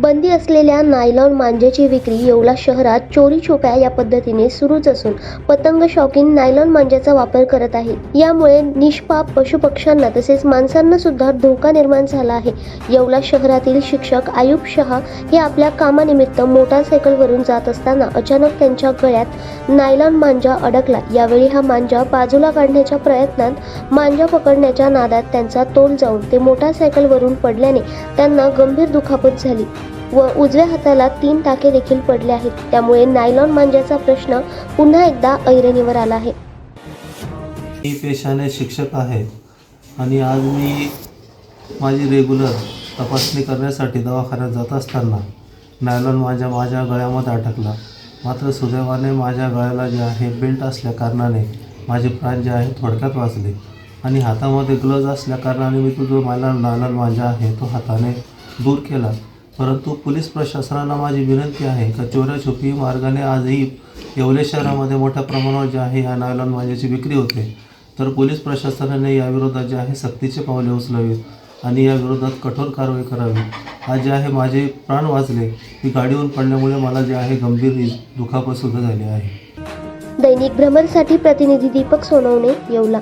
बंदी असलेल्या नायलॉन मांजेची विक्री येवला शहरात चोरी छोप्या या पद्धतीने सुरूच असून पतंग शौकीन नायलॉन मांज्याचा वापर करत आहेत यामुळे निष्पाप पशुपक्ष्यांना तसेच माणसांना सुद्धा धोका निर्माण झाला आहे. येवला शहरातील शिक्षक आयुब शहा हे आपल्या कामानिमित्त मोटारसायकलवरून जात असताना अचानक त्यांच्या गळ्यात नायलॉन मांजा अडकला. यावेळी हा मांजा बाजूला काढण्याच्या प्रयत्नात मांजा पकडण्याच्या नादात त्यांचा तोल जाऊन ते मोटारसायकलवरून पडल्याने त्यांना गंभीर दुखापत झाली. व उजव्या हाताला तीन टाके देखील पडले आहेत. त्यामुळे नायलॉन मांजाचा प्रश्न पुन्हा एकदा ऐरणीवर आला आहे. मी पेशाने शिक्षक आहे आणि आज मी माझी रेग्युलर तपासणी करण्यासाठी दवाखान्यात जात असताना नायलॉन माझ्या माझ्या गळ्यामध्ये अटकला मात्र सुदैवाने माझ्या गळ्याला जे आहे बेल्ट असल्या कारणाने माझे प्राण जे आहे थोडक्यात वाचले आणि हातामध्ये ग्लव्ज असल्या कारणाने मी तो जो मला नायलॉन माझा आहे तो हाताने दूर केला. परंतु पोलीस प्रशासनाला माझी विनंती आहे का चोऱ्याछुपी मार्गाने आजही येवले शहरामध्ये मोठ्या प्रमाणावर जे आहे या नायलॉन माझ्याची विक्री होते. तर पोलीस प्रशासनाने याविरोधात जे आहे सक्तीचे पावले उचलावीत आणि या विरोधात कठोर कारवाई करावी. आज जे आहे माझे प्राण वाचले. की गाडीवरून पडल्यामुळे मला जे आहे गंभीर दुखापत सुद्धा झाली आहे. दैनिक भ्रमणसाठी प्रतिनिधी दीपक सोनवणे येवला.